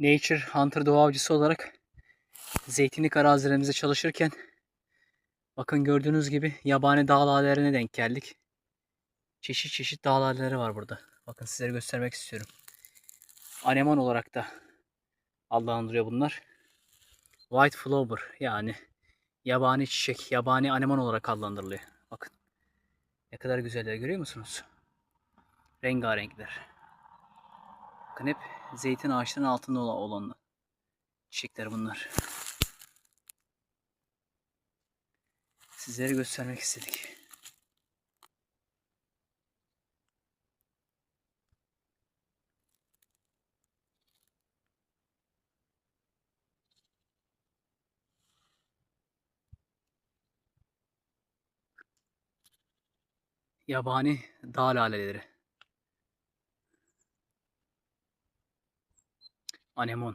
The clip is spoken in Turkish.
Nature Hunter doğa avcısı olarak zeytinlik arazilerimizde çalışırken bakın gördüğünüz gibi yabani dağ lalelerine denk geldik. Çeşit çeşit dağ laleleri var burada. Bakın sizlere göstermek istiyorum. Anemon olarak da adlandırıyor bunlar. White Flower yani yabani çiçek, yabani anemon olarak adlandırılıyor. Bakın ne kadar güzeller görüyor musunuz? Rengarenkler. Bakın hep zeytin ağaçlarının altında olan olanlar. Çiçekler bunlar. Sizlere göstermek istedik. Yabani dağ laleleri. Anemon.